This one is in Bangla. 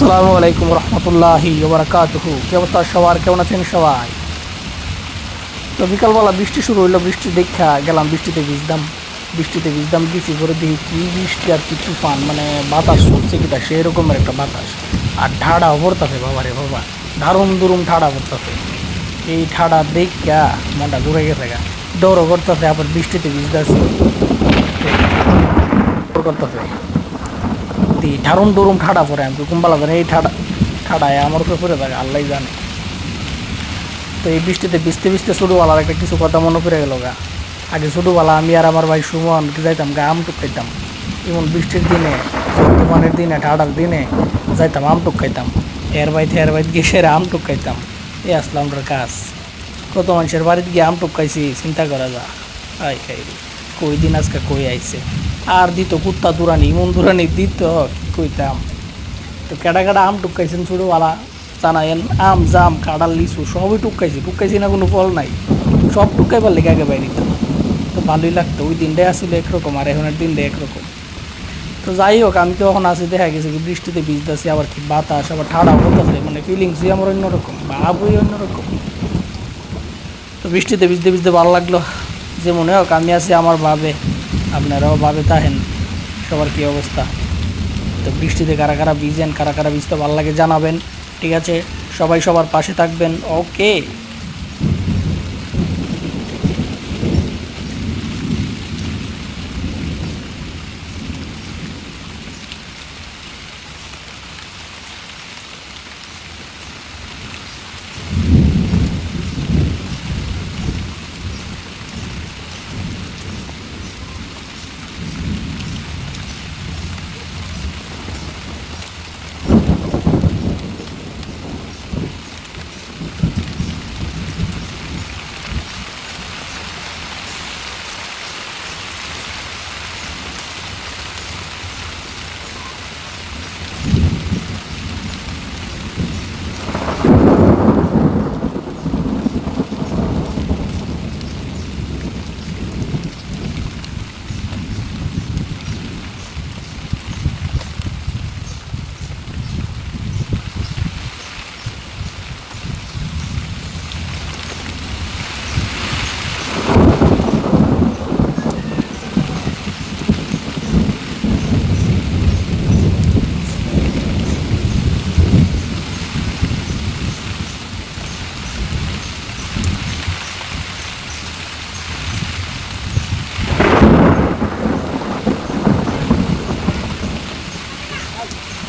আসসালামু আলাইকুম রহমতুল্লাহি ওবরাকাতুহু কি অবস্থা সবার? কেমন আছেন সবাই? তো বিকালবেলা বৃষ্টি শুরু হইল, বৃষ্টি দেখা গেলাম, বৃষ্টিতে ভিজদাম বৃষ্টিতে ভিজদাম গেছি করে দেখি কি বৃষ্টি আর কি তুফান মানে বাতাস উঠছে কিটা সেই রকমের একটা বাতাস। আর ঠাড়া পড়তাছে বাবা রে বাবা দারুম দুরুম ঠাড়া পড়তাছে এই ঠাড়া দেখা মনটা ঘুরে গেছে গা। দৌড়ও করতেছে, আবার বৃষ্টিতে ভিজতেছে। করতেছে। দি ঠারুম ডুরুম ঠাডা পরে আমি কুম্বালা ধরে এই ঠাডা, ঠাডায় আমার উপরে পড়ে থাকে আল্লাহ জানে। তো এই বৃষ্টিতে ভিজতে ভিজতে ছোটোবেলার একটা কিছু কথা মনে পড়ে গেল গা। আগে ছোটোবেলা আমি আর আমার ভাই সুমন যাইতাম, গা আম টুক খাইতাম এমন বৃষ্টির দিনে তুফানের দিনে, ঠাডার দিনে যাইতাম, আম টুক খাইতাম এর বাইতে এর বাইতে গিয়ে সেরে আম টুক খাইতাম এই আসলাম কাজ। কত মানুষের বাড়িতে গিয়ে আম টুক খাইছি চিন্তা করা যা। আই খাই কই দিন আজকে কই আইছে? আর দিত কুত্তা দুরানি, ইমন দুরানি দিত, কি কইতাম। তো কেডা কেডা আম টুকাইছেন ছোটোবেলা জানাইন আম, জাম কাঁড়াল লিচু, সবই টুকাইছি টুকাইছি না কোনো ফল নাই। সব টুকাইবার লেগে আগে বাইরে তো ভালোই লাগতো, ওই দিনটাই আসলে একরকম, আর এখনের দিনটাই একরকম। তো যাই হোক, আমি তো এখন আসি দেখা গেছে কি বৃষ্টিতে ভিজতেছি আবার কি বাতাস, আবার ঠাড়া হতেছে মানে ফিলিংসই আমার অন্যরকম, ভাবই অন্যরকম। তো বৃষ্টিতে ভিজতে ভিজতে ভালো লাগল। যে মনে হোক, আমি আছি আমার ভাবে। আপনারাও ভাবে থাকেন সবার কী অবস্থা। তো বৃষ্টিতে কারা কারা ভিজেন, কারা কারা ভিজতে ভালো লাগে জানাবেন, ঠিক আছে? সবাই সবার পাশে থাকবেন, ওকে?